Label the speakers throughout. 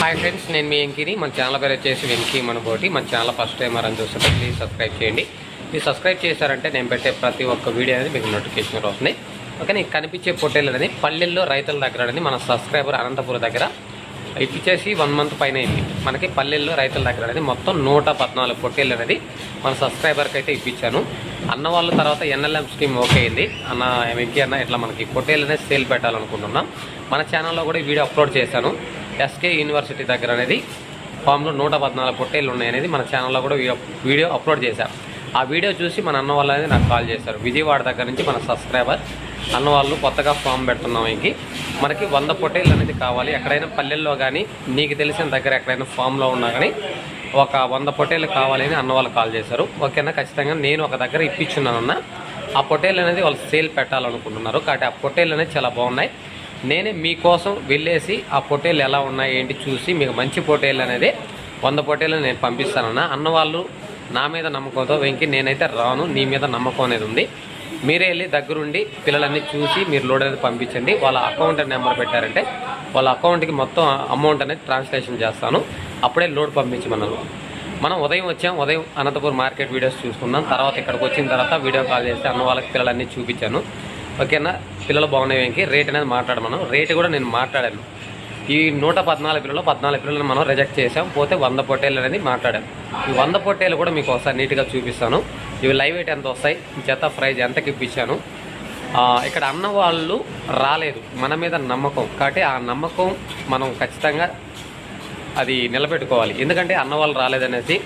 Speaker 1: Hi friends నేను మీ వెంకిని మన channel పేరు వచ్చేసి వెంకీ మనబోటి మన ఛానల్ ఫస్ట్ టైం అని చూస్తుంటే ప్లీజ్ సబ్స్క్రైబ్ చేయండి. మీరు సబ్స్క్రైబ్ చేశారంటే నేను పెట్టే ప్రతి ఒక్క వీడియో అనేది మీకు నోటిఫికేషన్ వస్తుంది ఓకే నీకు కనిపించే పొట్టేలు అనేది పల్లెల్లో రైతుల దగ్గర అనేది మన సబ్స్క్రైబర్ అనంతపురం దగ్గర ఇప్పించేసి వన్ మంత్ పైన అయింది. మనకి పల్లెల్లో రైతుల దగ్గర అనేది మొత్తం నూట పద్నాలుగు పొట్టేళ్ళు అనేది మన సబ్స్క్రైబర్కి అయితే ఇప్పించాను అన్న వాళ్ళ తర్వాత ఎన్ఎల్ఎం స్కీమ్ ఓకే అయింది. అన్న వెంకీ అన్న ఇట్లా మనకి పొట్టేళ్ళు అనేది సేల్ పెట్టాలనుకుంటున్నాం. మన ఛానల్లో కూడా ఈ వీడియో అప్లోడ్ చేశాను. ఎస్కే యూనివర్సిటీ దగ్గర అనేది ఫామ్లో నూట పద్నాలుగు పొట్టేళ్ళు ఉన్నాయి అనేది మన ఛానల్లో కూడా వీడియో అప్లోడ్ చేశారు ఆ వీడియో చూసి మన అన్న వాళ్ళు అనేది నాకు కాల్ చేశారు. విజయవాడ దగ్గర నుంచి మన సబ్స్క్రైబర్. అన్న వాళ్ళు కొత్తగా ఫామ్ పెడుతున్నాం ఇంకి. మనకి వంద పొట్టేళ్ళు అనేది కావాలి. ఎక్కడైనా పల్లెల్లో కానీ నీకు తెలిసిన దగ్గర ఎక్కడైనా ఫామ్లో ఉన్నా కానీ ఒక వంద పొట్టేళ్ళు కావాలని అన్న వాళ్ళు కాల్ చేశారు. ఓకేనా? ఖచ్చితంగా నేను ఒక దగ్గర ఇప్పించున్నానన్న. ఆ పొట్టేళ్ళు అనేది వాళ్ళు సేల్ పెట్టాలనుకుంటున్నారు. కాబట్టి ఆ పొట్టేళ్ళు అనేది చాలా బాగున్నాయి. నేనే మీకోసం వెళ్ళేసి ఆ పొటేలు ఎలా ఉన్నాయి ఏంటి చూసి మీకు మంచి పొటేలు అనేది వంద పొటేలు నేను పంపిస్తానన్నా. అన్న వాళ్ళు నా మీద నమ్మకంతో వెంకి నేనైతే రాను నీ మీద నమ్మకం అనేది ఉంది. మీరే వెళ్ళి దగ్గరుండి పిల్లలన్నీ చూసి మీరు లోడ్ అనేది పంపించండి. వాళ్ళ అకౌంట్ నెంబర్ పెట్టారంటే వాళ్ళ అకౌంట్కి మొత్తం అమౌంట్ అనేది ట్రాన్స్లేషన్ చేస్తాను. అప్పుడే లోడ్ పంపించమన్నారు మనం ఉదయం వచ్చాం ఉదయం అనంతపురం మార్కెట్ వీడియోస్ చూసుకున్నాం. తర్వాత ఇక్కడికి వచ్చిన తర్వాత వీడియో కాల్ చేస్తే అన్న వాళ్ళకి పిల్లలన్నీ చూపించాను. ఓకేనా? పిల్లలు బాగున్నాయి ఇంకే రేట్ అనేది మాట్లాడమను. రేట్ కూడా నేను మాట్లాడాను. ఈ నూట పద్నాలుగు పిల్లలు పద్నాలుగు పిల్లలను మనం రిజెక్ట్ చేసాం పోతే వంద పొట్టేలు అనేది మాట్లాడాం. ఈ వంద పొట్టేలు కూడా మీకు ఒకసారి నీట్గా చూపిస్తాను. ఇవి లైవ్ వెయిట్ ఎంత వస్తాయి? జత ప్రైజ్ ఎంతకి ఇప్పించాను? ఇక్కడ అన్న వాళ్ళు రాలేదు. మన మీద నమ్మకం. కాబట్టి ఆ నమ్మకం మనం ఖచ్చితంగా అది నిలబెట్టుకోవాలి. ఎందుకంటే అన్న వాళ్ళు రాలేదనేసి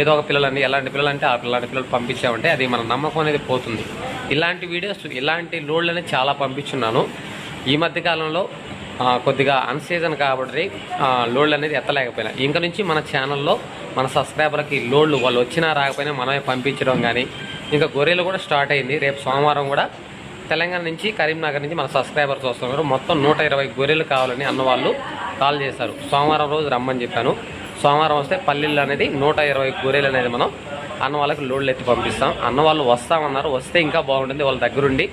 Speaker 1: ఏదో ఒక పిల్లలని ఎలాంటి పిల్లలు అంటే ఆ పిల్లలాంటి పిల్లలు పంపించామంటే అది మన నమ్మకం అనేది పోతుంది. ఇలాంటి వీడియోస్ ఇలాంటి లోడ్లు అనేది చాలా పంపించున్నాను. ఈ మధ్యకాలంలో కొద్దిగా అన్సీజన్ కాబట్టి లోడ్లు అనేది ఎత్తలేకపోయినా. ఇంక నుంచి మన ఛానల్లో మన సబ్స్క్రైబర్కి లోడ్లు వాళ్ళు వచ్చినా రాకపోయినా మనమే పంపించడం కానీ ఇంకా గొర్రెలు కూడా స్టార్ట్ అయింది. రేపు సోమవారం కూడా తెలంగాణ నుంచి కరీంనగర్ నుంచి మన సబ్స్క్రైబర్స్ వస్తున్నారు. మొత్తం నూట ఇరవై గొర్రెలు కావాలని అన్నవాళ్ళు కాల్ చేశారు. సోమవారం రోజు రమ్మని చెప్పాను. సోమవారం వస్తే పల్లెల్లో అనేది నూట ఇరవై గొర్రెలు అనేది మనం అన్న వాళ్ళకి లోడ్లు ఎత్తి పంపిస్తాం. అన్న వాళ్ళు వస్తామన్నారు. వస్తే ఇంకా బాగుంటుంది. వాళ్ళ దగ్గరుండి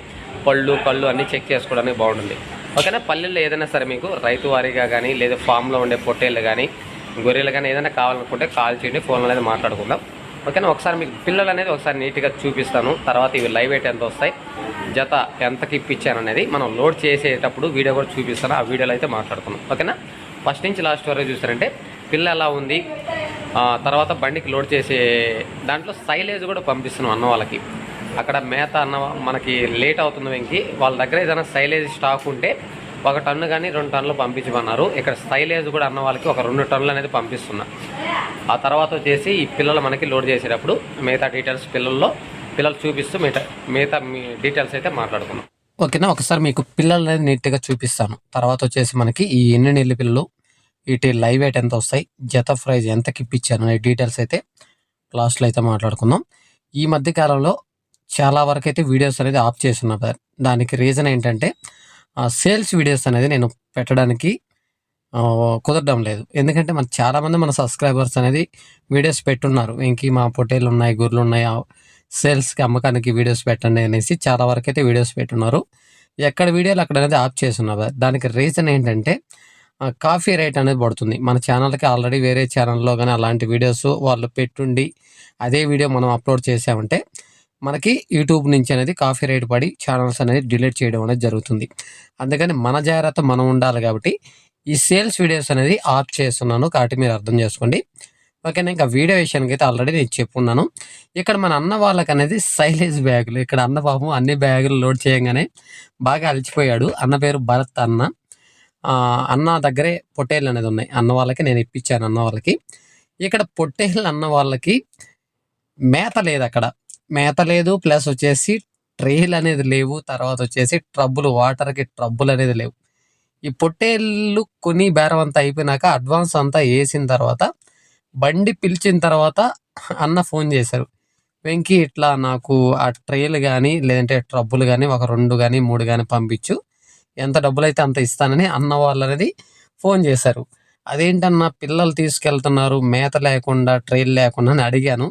Speaker 1: పళ్ళు కళ్ళు అన్నీ చెక్ చేసుకోవడానికి బాగుంటుంది. ఓకేనా? పల్లెల్లో ఏదైనా సరే మీకు రైతు వారీగా కానీ లేదా ఫామ్లో ఉండే పొట్టేళ్ళు కానీ గొర్రెలు కానీ ఏదైనా కావాలనుకుంటే కాల్ చేయండి. ఫోన్ అనేది మాట్లాడుకుందాం. ఓకేనా? ఒకసారి మీకు పిల్లలు అనేది ఒకసారి నీట్గా చూపిస్తాను. తర్వాత ఇవి లైవ్ ఎయిట్ ఎంత వస్తాయి? జత ఎంతకి ఇప్పించాను అనేది మనం లోడ్ చేసేటప్పుడు వీడియో కూడా చూపిస్తాను. ఆ వీడియోలో అయితే మాట్లాడుతున్నాం ఓకేనా? ఫస్ట్ నుంచి లాస్ట్ వరకు చూసారంటే పిల్ల ఎలా ఉంది? ఆ, తర్వాత బండికి లోడ్ చేసే దాంట్లో సైలేజ్ కూడా పంపిస్తున్నాం అన్న వాళ్ళకి. అక్కడ మేత అన్న మనకి లేట్ అవుతుంది వెంకి. వాళ్ళ దగ్గర ఏదైనా సైలేజ్ స్టాక్ ఉంటే ఒక టన్ను కానీ రెండు టన్నులు పంపించమన్నారు. ఇక్కడ సైలేజ్ కూడా అన్న వాళ్ళకి ఒక రెండు టన్నులు అనేది పంపిస్తున్నా. ఆ తర్వాత వచ్చేసి ఈ పిల్లలు మనకి లోడ్ చేసేటప్పుడు మిగతా డీటెయిల్స్ పిల్లల్లో పిల్లలు చూపిస్తూ మిగతా మిగతా మీ డీటెయిల్స్ అయితే మాట్లాడుకున్నాం ఓకేనా? ఒకసారి మీకు పిల్లలు నీట్గా చూపిస్తాను. తర్వాత వచ్చేసి మనకి ఈ ఎన్ని నెల్లి పిల్లలు వీటి లైవ్ వెయిట్ ఎంత వస్తాయి జత ప్రైజ్ ఎంతకి ఇప్పించాను అనే డీటెయిల్స్ అయితే లాస్ట్లో అయితే మాట్లాడుకుందాం. ఈ మధ్య కాలంలో చాలా వరకు అయితే వీడియోస్ అనేది ఆఫ్ చేస్తున్నా దానికి రీజన్ ఏంటంటే సేల్స్ వీడియోస్ అనేది నేను పెట్టడానికి కుదరడం లేదు. ఎందుకంటే మన చాలామంది మన సబ్స్క్రైబర్స్ అనేది వీడియోస్ పెట్టున్నారు. ఇంక మా పొటేలు ఉన్నాయి గొర్రెలు ఉన్నాయి సేల్స్కి అమ్మకానికి వీడియోస్ పెట్టండి అనేసి చాలా వరకు అయితే వీడియోస్ పెట్టున్నారు. ఎక్కడ వీడియోలు అక్కడ అనేది ఆఫ్ చేస్తున్నారు. దానికి రీజన్ ఏంటంటే కాఫీ రేట్ అనేది పడుతుంది. మన ఛానల్కి ఆల్రెడీ వేరే ఛానల్లో కానీ అలాంటి వీడియోస్ వాళ్ళు పెట్టుండి అదే వీడియో మనం అప్లోడ్ చేసామంటే మనకి యూట్యూబ్ నుంచి అనేది కాఫీ రేట్ పడి ఛానల్స్ అనేది డిలీట్ చేయడం అనేది జరుగుతుంది. అందుకని మన జాగ్రత్త మనం ఉండాలి కాబట్టి ఈ సేల్స్ వీడియోస్ అనేది ఆఫ్ చేస్తున్నాను కాబట్టి మీరు అర్థం చేసుకోండి. ఓకేనా? ఇంకా వీడియో విషయానికి అయితే ఆల్రెడీ నేను చెప్పున్నాను. ఇక్కడ మన అన్న వాళ్ళకి అనేది సైలేజ్ బ్యాగులు ఇక్కడ అన్న పాపం అన్ని బ్యాగులు లోడ్ చేయగానే బాగా అలసిపోయాడు అన్న పేరు భరత్ అన్న. అన్న దగ్గరే పొట్టేళ్ళు అనేది ఉన్నాయి. అన్న వాళ్ళకి నేను ఇప్పించాను అన్న వాళ్ళకి. ఇక్కడ పొట్టేళ్ళు అన్న వాళ్ళకి మేత లేదు అక్కడ. మేత లేదు ప్లస్ వచ్చేసి ట్రేలు అనేది లేవు. తర్వాత వచ్చేసి ట్రబ్బులు వాటర్కి ట్రబ్బులు అనేది లేవు. ఈ పొట్టేళ్ళు కొని బేరం అంతా అయిపోయినాక అడ్వాన్స్ అంతా వేసిన తర్వాత బండి పిలిచిన తర్వాత అన్న ఫోన్ చేశారు. వెంకీ ఇట్లా నాకు ఆ ట్రైల్ కానీ లేదంటే ట్రబ్బులు కానీ ఒక రెండు కానీ మూడు కానీ పంపించు. ఎంత డబ్బులు అయితే అంత ఇస్తానని అన్న వాళ్ళు అనేది ఫోన్ చేశారు. అదేంటన్న పిల్లలు తీసుకెళ్తున్నారు మేత లేకుండా ట్రైల్ లేకుండా అని అడిగాను.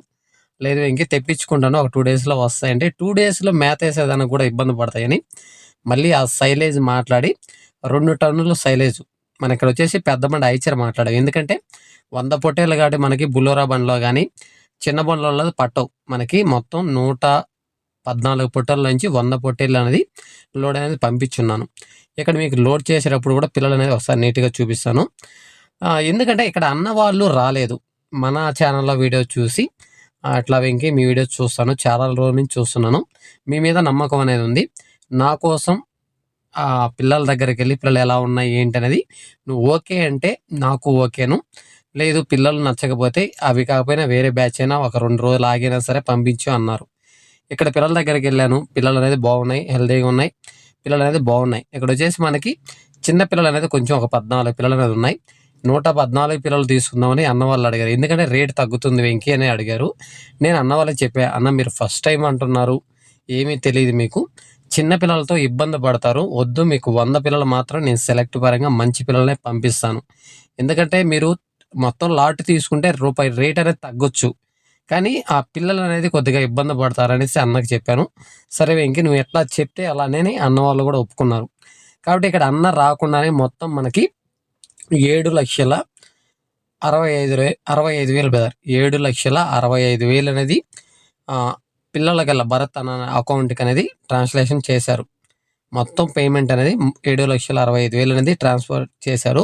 Speaker 1: లేదు ఇంకే తెప్పించుకుంటాను ఒక టూ డేస్లో వస్తాయంటే టూ డేస్లో మేత వేసేదానికి కూడా ఇబ్బంది పడతాయని మళ్ళీ ఆ సైలేజ్ మాట్లాడి రెండు టన్నులు సైలేజ్ మన ఇక్కడ వచ్చేసి పెద్ద బండి ఐచర్ మాట్లాడాం. ఎందుకంటే వంద పొట్టేలు కాబట్టి మనకి బులోరా బండిలో కానీ చిన్న బండ్లలో పట్టవు. మనకి మొత్తం నూట పద్నాలుగు పొట్టల నుంచి వంద పొట్టేళ్ళు అనేది లోడ్ అనేది పంపించున్నాను. ఇక్కడ మీకు లోడ్ చేసేటప్పుడు కూడా పిల్లలు అనేది ఒకసారి నీట్గా చూపిస్తాను. ఎందుకంటే ఇక్కడ అన్న వాళ్ళు రాలేదు. మన ఛానల్లో వీడియో చూసి అట్లా వెంకి మీ వీడియో చూస్తాను. చాలా రోజుల నుంచి చూస్తున్నాను. మీ మీద నమ్మకం అనేది ఉంది. నా కోసం ఆ పిల్లల దగ్గరికి వెళ్ళి పిల్లలు ఎలా ఉన్నాయి ఏంటి అనేది నువ్వు ఓకే అంటే నాకు ఓకేను. లేదు పిల్లలు నచ్చకపోతే అవి కాకపోయినా వేరే బ్యాచ్ అయినా ఒక రెండు రోజులు ఆగినా సరే పంపించు అన్నారు. ఇక్కడ పిల్లల దగ్గరికి వెళ్ళాను పిల్లలు అనేది బాగున్నాయి హెల్తీగా ఉన్నాయి. పిల్లలు అనేది బాగున్నాయి. ఇక్కడ వచ్చేసి మనకి చిన్న పిల్లలు అనేది కొంచెం ఒక పద్నాలుగు పిల్లలు అనేది ఉన్నాయి. నూట పద్నాలుగు పిల్లలు తీసుకుందామని అన్న వాళ్ళు అడిగారు. ఎందుకంటే రేట్ తగ్గుతుంది వెంకీ అని అడిగారు. నేను అన్న వాళ్ళకి చెప్పా అన్న మీరు ఫస్ట్ టైం అంటున్నారు. ఏమీ తెలియదు మీకు. చిన్న పిల్లలతో ఇబ్బంది పడతారు. వద్దు మీకు వంద పిల్లలు మాత్రం నేను సెలెక్ట్ పరంగా మంచి పిల్లలనే పంపిస్తాను. ఎందుకంటే మీరు మొత్తం లాట్ తీసుకుంటే రూపాయి రేట్ అనేది తగ్గొచ్చు. కానీ ఆ పిల్లలు అనేది కొద్దిగా ఇబ్బంది పడతారనేసి అన్నకి చెప్పాను. సరే ఇంక నువ్వు ఎట్లా చెప్తే అలానే అన్న వాళ్ళు కూడా ఒప్పుకున్నారు. కాబట్టి ఇక్కడ అన్న రాకుండానే మొత్తం మనకి ఏడు లక్షల అరవై ఐదు అరవై ఐదు వేలు బెదర్. ఏడు లక్షల అరవై ఐదు వేలు అనేది పిల్లలకల్లా భరత్ అన్న అకౌంట్కి అనేది ట్రాన్స్లేషన్ చేశారు. మొత్తం పేమెంట్ అనేది ఏడు లక్షల అరవై ఐదు వేలు అనేది ట్రాన్స్ఫర్ చేశారు.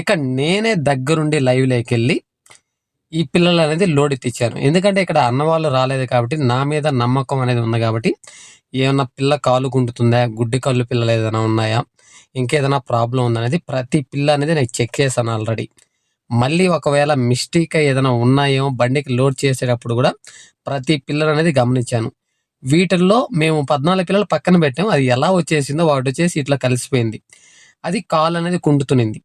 Speaker 1: ఇక నేనే దగ్గరుండి లైవ్లోకి వెళ్ళి ఈ పిల్లలు అనేది లోడ్ ఎత్తిచ్చాను ఎందుకంటే ఇక్కడ అన్న వాళ్ళు రాలేదు కాబట్టి నా మీద నమ్మకం అనేది ఉంది కాబట్టి ఏమన్నా పిల్ల కాలు గుంటుతుందా గుడ్డి కళ్ళు పిల్లలు ఏదైనా ఉన్నాయా? ఇంకేదైనా ప్రాబ్లం ఉందనేది ప్రతి పిల్ల అనేది నేను చెక్ చేశాను ఆల్రెడీ మళ్ళీ ఒకవేళ మిస్టేక్ ఏదైనా ఉన్నాయేమో బండికి లోడ్ చేసేటప్పుడు కూడా ప్రతి పిల్లర్ అనేది గమనించాను. వీటిల్లో మేము పద్నాలుగు పిల్లలు పక్కన పెట్టాము అది ఎలా వచ్చేసిందో వాటి వచ్చేసి ఇట్లా కలిసిపోయింది. అది కాలు అనేది కుంటుతునింది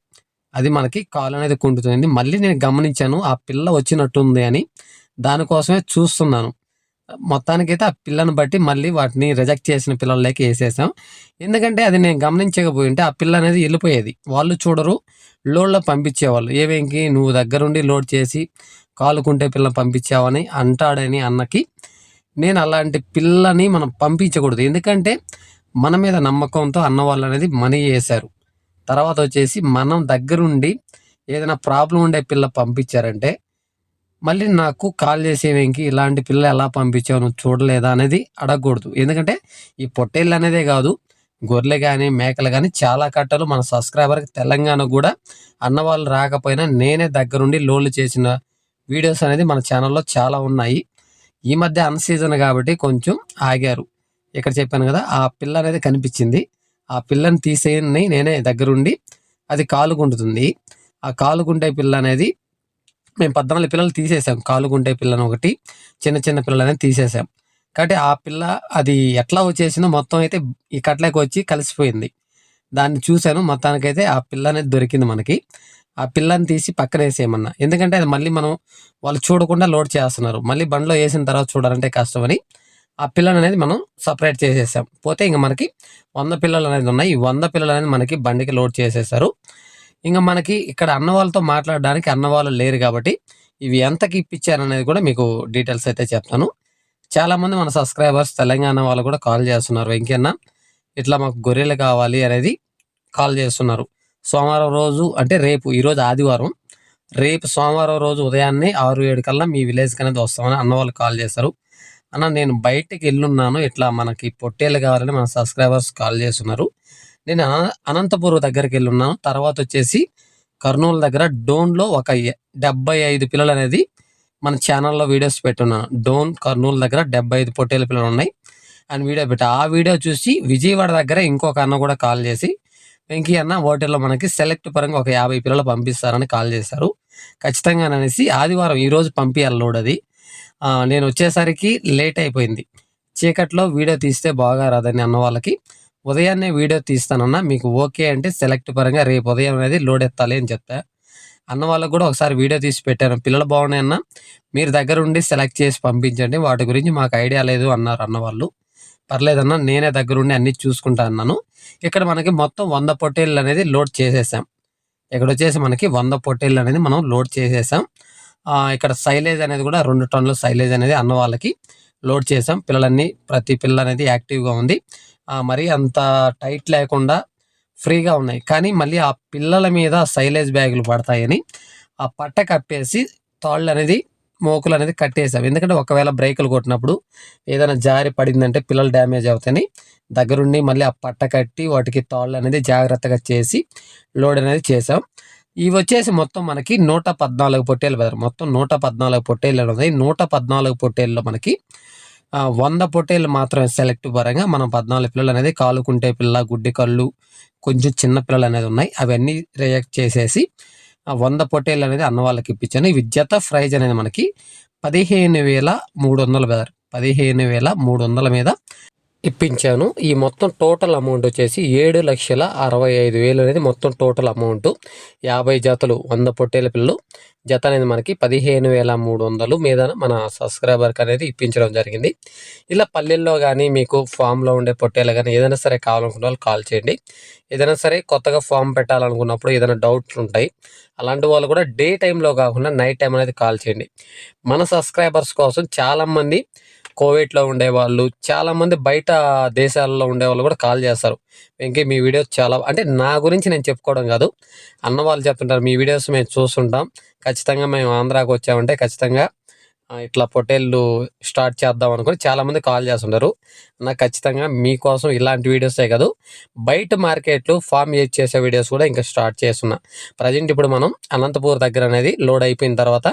Speaker 1: అది మనకి కాలు అనేది కుంటుతుంది. మళ్ళీ నేను గమనించాను ఆ పిల్ల వచ్చినట్టుంది అని దానికోసమే చూస్తున్నాను. మొత్తానికైతే ఆ పిల్లని బట్టి మళ్ళీ వాటిని రిజెక్ట్ చేసిన పిల్లలకి వేసేసాం. ఎందుకంటే అది నేను గమనించకపోయి ఉంటే ఆ పిల్ల అనేది వెళ్ళిపోయేది. వాళ్ళు చూడరు. లోడ్లో పంపించేవాళ్ళు. ఏవేంకి? నువ్వు దగ్గరుండి లోడ్ చేసి కాలుకుంటే పిల్ల పంపించావని అంటాడని అన్నకి నేను అలాంటి పిల్లని మనం పంపించకూడదు. ఎందుకంటే మన మీద నమ్మకంతో అన్నవాళ్ళు అనేది మనీ వేశారు. తర్వాత వచ్చేసి మనం దగ్గరుండి ఏదైనా ప్రాబ్లం ఉండే పిల్ల పంపించారంటే మళ్ళీ నాకు కాల్ చేసేవేంకి? ఇలాంటి పిల్ల ఎలా పంపించావు? నువ్వు చూడలేదా? అనేది అడగకూడదు. ఎందుకంటే ఈ పొట్టేళ్ళు అనేదే కాదు గొర్రెలు కానీ మేకలు కానీ చాలా కట్టలు మన సబ్స్క్రైబర్కి తెలంగాణ కూడా అన్నవాళ్ళు రాకపోయినా నేనే దగ్గరుండి లోన్లు చేసిన వీడియోస్ అనేది మన ఛానల్లో చాలా ఉన్నాయి. ఈ మధ్య అన్ సీజన్ కాబట్టి కొంచెం ఆగారు. ఇక్కడ చెప్పాను కదా ఆ పిల్ల అనేది కనిపించింది. ఆ పిల్లని తీసేయని నేనే దగ్గరుండి అది కాలుకుంటుంది ఆ కాలుకుంటే పిల్ల అనేది మేము పద్నాలుగు పిల్లలు తీసేసాం కాలుగుంటే పిల్లని ఒకటి చిన్న చిన్న పిల్లలని తీసేసాం కాబట్టి ఆ పిల్ల అది ఎట్లా వచ్చేసిందో మొత్తం అయితే ఈ కట్లకి వచ్చి కలిసిపోయింది. దాన్ని చూశాను. మొత్తానికైతే ఆ పిల్ల అనేది దొరికింది మనకి. ఆ పిల్లని తీసి పక్కన వేసేయమన్నా. ఎందుకంటే అది మళ్ళీ మనం వాళ్ళు చూడకుండా లోడ్ చేస్తున్నారు. మళ్ళీ బండిలో వేసిన తర్వాత చూడాలంటే కష్టమని ఆ పిల్లని అనేది మనం సపరేట్ చేసేసాం. పోతే ఇంకా మనకి వంద పిల్లలు అనేది ఉన్నాయి. ఈ వంద పిల్లలు అనేది మనకి బండికి లోడ్ చేసేసారు. ఇంకా మనకి ఇక్కడ అన్న వాళ్ళతో మాట్లాడడానికి అన్న వాళ్ళు లేరు కాబట్టి ఇవి ఎంతకి ఇప్పించారనేది కూడా మీకు డీటెయిల్స్ అయితే చెప్తాను. చాలామంది మన సబ్స్క్రైబర్స్ తెలంగాణ వాళ్ళు కూడా కాల్ చేస్తున్నారు. వెంకన్న ఇట్లా మాకు గొర్రెలు కావాలి అనేది కాల్ చేస్తున్నారు. సోమవారం రోజు అంటే రేపు ఈరోజు ఆదివారం. రేపు సోమవారం రోజు ఉదయాన్నే ఆరు ఏడు కల్లా మీ విలేజ్కి అనేది వస్తామని అన్న వాళ్ళు కాల్ చేస్తారు అన్న నేను బయటికి వెళ్ళున్నాను. ఇట్లా మనకి పొట్టేళ్ళు కావాలని మన సబ్స్క్రైబర్స్ కాల్ చేస్తున్నారు. నేను అనంతపురం దగ్గరికి వెళ్ళున్నాను తర్వాత వచ్చేసి కర్నూలు దగ్గర డోన్లో ఒక డెబ్బై ఐదు పిల్లలు అనేది మన ఛానల్లో వీడియోస్ పెట్టున్నాను డోన్ కర్నూలు దగ్గర డెబ్బై ఐదు పొట్టేల పిల్లలు ఉన్నాయి అని వీడియో పెట్టా. ఆ వీడియో చూసి విజయవాడ దగ్గర ఇంకొక అన్న కూడా కాల్ చేసి వెంకీ అన్న హోటల్లో మనకి సెలెక్ట్ పరంగా ఒక యాభై పిల్లలు పంపిస్తారని కాల్ చేశారు. ఖచ్చితంగా అనేసి ఆదివారం ఈరోజు పంపించాలి లోడ్ అది. నేను వచ్చేసరికి లేట్ అయిపోయింది. చీకట్లో వీడియో తీస్తే బాగా రాదని అన్న వాళ్ళకి ఉదయాన్నే వీడియో తీస్తానన్నా మీకు ఓకే అంటే సెలెక్ట్ పరంగా రేపు ఉదయం అనేది లోడ్ ఎత్తాలి అని చెప్తా అన్న వాళ్ళకు కూడా ఒకసారి వీడియో తీసి పెట్టాను. పిల్లలు బాగున్నాయి అన్న మీరు దగ్గర ఉండి సెలెక్ట్ చేసి పంపించండి. వాటి గురించి మాకు ఐడియా లేదు అన్నారు అన్న వాళ్ళు. పర్లేదన్న నేనే దగ్గరుండి అన్ని చూసుకుంటా అన్నాను. ఇక్కడ మనకి మొత్తం వంద పొట్టేళ్ళు అనేది లోడ్ చేసేసాం. ఇక్కడ వచ్చేసి మనకి వంద పొట్టేళ్ళు అనేది మనం లోడ్ చేసేసాం. ఇక్కడ సైలేజ్ అనేది కూడా రెండు టన్నుల సైలేజ్ అనేది అన్న వాళ్ళకి లోడ్ చేసాం. పిల్లలన్నీ ప్రతి పిల్ల అనేది యాక్టివ్గా ఉంది. మరి అంత టైట్ లేకుండా ఫ్రీగా ఉన్నాయి. కానీ మళ్ళీ ఆ పిల్లల మీద సైలేజ్ బ్యాగులు పడతాయని ఆ పట్ట కప్పేసి తాళ్ళు అనేది మోకులు అనేది కట్టేసాం ఎందుకంటే ఒకవేళ బ్రేకులు కొట్టినప్పుడు ఏదైనా జారి పడిందంటే పిల్లలు డ్యామేజ్ అవుతాయని దగ్గరుండి మళ్ళీ ఆ పట్ట కట్టి వాటికి తాళ్ళు అనేది జాగ్రత్తగా చేసి లోడ్ అనేది చేసాం ఇవి వచ్చేసి మొత్తం మనకి నూట పద్నాలుగు పొట్టేలు బెదర్ మొత్తం నూట పద్నాలుగు పొట్టేళ్ళు ఉన్నాయి. నూట పద్నాలుగు పొట్టేళ్ళలో మనకి వంద పొట్టేళ్ళు మాత్రమే సెలెక్ట్ పరంగా మనం పద్నాలుగు పిల్లలు అనేది కాలుకుంటే పిల్ల గుడ్డి కళ్ళు కొంచెం చిన్న పిల్లలు అనేది ఉన్నాయి. అవన్నీ రియాక్ట్ చేసేసి ఆ వంద పొటేలు అనేది అన్న వాళ్ళకి ఇప్పించాను. ఈ జత ప్రైజ్ అనేది మనకి పదిహేను వేల మూడు వందల పదిహేను వేల మూడు వందల మీద ఇప్పించాను. ఈ మొత్తం టోటల్ అమౌంట్ వచ్చేసి ఏడు లక్షల అరవై ఐదు వేలు అనేది మొత్తం టోటల్ అమౌంట్. యాభై జతలు వంద పొట్టేల పిల్లలు. జత అనేది మనకి పదిహేను వేల మూడు వందలు మీద మన సబ్స్క్రైబర్కి అనేది ఇప్పించడం జరిగింది. ఇలా పల్లెల్లో కానీ మీకు ఫామ్లో ఉండే పొట్టేలు కానీ ఏదైనా సరే కావాలనుకున్న వాళ్ళు కాల్ చేయండి. ఏదైనా సరే కొత్తగా ఫామ్ పెట్టాలనుకున్నప్పుడు ఏదైనా డౌట్లు ఉంటాయి. అలాంటి వాళ్ళు కూడా డే టైంలో కాకుండా నైట్ టైం అనేది కాల్ చేయండి. మన సబ్స్క్రైబర్స్ కోసం చాలామంది కోవిడ్లో ఉండేవాళ్ళు చాలామంది బయట దేశాల్లో ఉండేవాళ్ళు కూడా కాల్ చేస్తారు. వెంకీ మీ వీడియోస్ చాలా అంటే నా గురించి నేను చెప్పుకోవడం కాదు. అన్న వాళ్ళు చెప్తుంటారు మీ వీడియోస్ మేము చూస్తుంటాం. ఖచ్చితంగా మేము ఆంధ్రాకి వచ్చామంటే ఖచ్చితంగా ఇట్లా పొటేళ్ళు స్టార్ట్ చేద్దాం అనుకుని చాలామంది కాల్ చేస్తుంటారు. నాకు ఖచ్చితంగా మీకోసం ఇలాంటి వీడియోసే కాదు బయట మార్కెట్లు ఫామ్ యూజ్ చేసే వీడియోస్ కూడా ఇంకా స్టార్ట్ చేస్తున్నా. ప్రజెంట్ ఇప్పుడు మనం అనంతపూర్ దగ్గర అనేది లోడ్ అయిపోయిన తర్వాత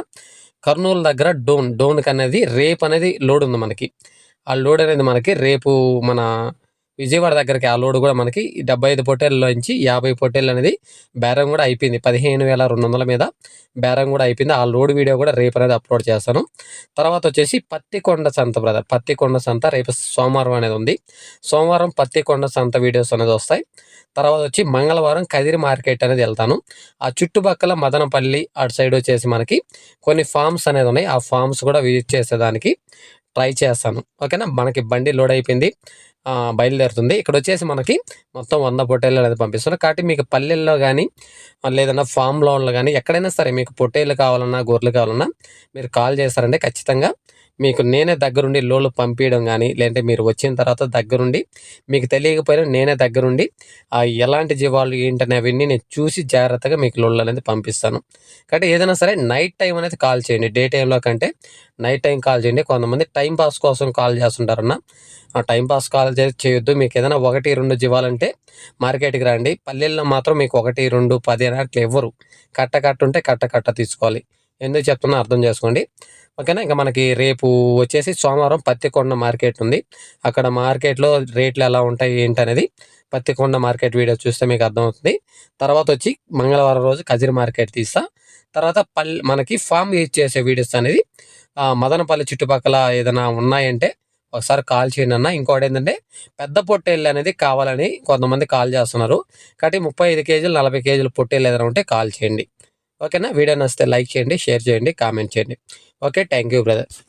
Speaker 1: కర్నూలు దగ్గర డోన్ డోన్కి అనేది రేప్ అనేది లోడ్ ఉంది మనకి. ఆ లోడ్ అనేది మనకి రేపు మన విజయవాడ దగ్గరికి ఆ లోడ్ కూడా మనకి డెబ్బై ఐదు పొట్టేళ్ళలోంచి యాభై పొట్టేళ్ళు అనేది బేరం కూడా అయిపోయింది. పదిహేను వేల రెండు వందల మీద బేరం కూడా అయిపోయింది. ఆ లోడ్ వీడియో కూడా రేపు అనేది అప్లోడ్ చేస్తాను. తర్వాత వచ్చేసి పత్తికొండ సంత బ్రదర్. పత్తికొండ సంత రేపు సోమవారం అనేది ఉంది. సోమవారం పత్తికొండ సంత వీడియోస్ అనేది వస్తాయి. తర్వాత వచ్చి మంగళవారం కదిరి మార్కెట్ అనేది వెళ్తాను. ఆ చుట్టుపక్కల మదనపల్లి అటు సైడ్ వచ్చేసి మనకి కొన్ని ఫామ్స్ అనేది ఉన్నాయి. ఆ ఫామ్స్ కూడా విజిట్ చేసేదానికి ట్రై చేస్తాను. ఓకేనా? మనకి బండి లోడ్ అయిపోయింది. బయలుదేరుతుంది. ఇక్కడ వచ్చేసి మనకి మొత్తం వంద పొట్టేళ్ళు అనేది పంపిస్తున్నారు. కాబట్టి మీకు పల్లెల్లో కానీ లేదన్నా ఫామ్ లోన్లు కానీ ఎక్కడైనా సరే మీకు పొట్టేళ్ళు కావాలన్నా గొర్రెలు కావాలన్నా మీరు కాల్ చేస్తారంటే ఖచ్చితంగా. మీకు నేనే దగ్గరుండి లోన్లు పంపించడం కానీ లేదంటే మీరు వచ్చిన తర్వాత దగ్గరుండి మీకు తెలియకపోయినా నేనే దగ్గరుండి ఎలాంటి జీవాలు ఏంటనే అవన్నీ నేను చూసి జాగ్రత్తగా మీకు లోన్లు అనేది పంపిస్తాను. కాబట్టి ఏదైనా సరే నైట్ టైం అనేది కాల్ చేయండి. డే టైంలో కంటే నైట్ టైం కాల్ చేయండి. కొంతమంది టైం పాస్ కోసం కాల్ చేస్తుంటారన్న. ఆ టైం పాస్ కాల్ చేయొద్దు. మీకు ఏదైనా ఒకటి రెండు జీవాలంటే మార్కెట్కి రండి. పల్లెల్లో మాత్రం మీకు ఒకటి రెండు పది అట్లా ఇవ్వరు కట్ట కట్ట ఉంటే కట్ట కట్ట తీసుకోవాలి. ఎందుకు చెప్తున్నా అర్థం చేసుకోండి. ఓకేనా? ఇంకా మనకి రేపు వచ్చేసి సోమవారం పత్తికొండ మార్కెట్ ఉంది. అక్కడ మార్కెట్లో రేట్లు ఎలా ఉంటాయి ఏంటనేది పత్తికొండ మార్కెట్ వీడియో చూస్తే మీకు అర్థమవుతుంది. తర్వాత వచ్చి మంగళవారం రోజు కజిరి మార్కెట్ తీస్తా. తర్వాత పల్లె మనకి ఫామ్ యూజ్ చేసే వీడియోస్ అనేది మదనపల్లి చుట్టుపక్కల ఏదైనా ఉన్నాయంటే ఒకసారి కాల్ చేయండి అన్న. ఇంకోటి ఏంటంటే పెద్ద పొట్టేళ్ళు అనేది కావాలని కొంతమంది కాల్ చేస్తున్నారు. కాబట్టి ముప్పై ఐదు కేజీలు నలభై కేజీలు పొట్టేళ్ళు ఏదైనా ఉంటే కాల్ చేయండి. ఓకేనా? వీడియో నచ్చితే లైక్ చేయండి షేర్ చేయండి కామెంట్ చేయండి. Okay thank you brother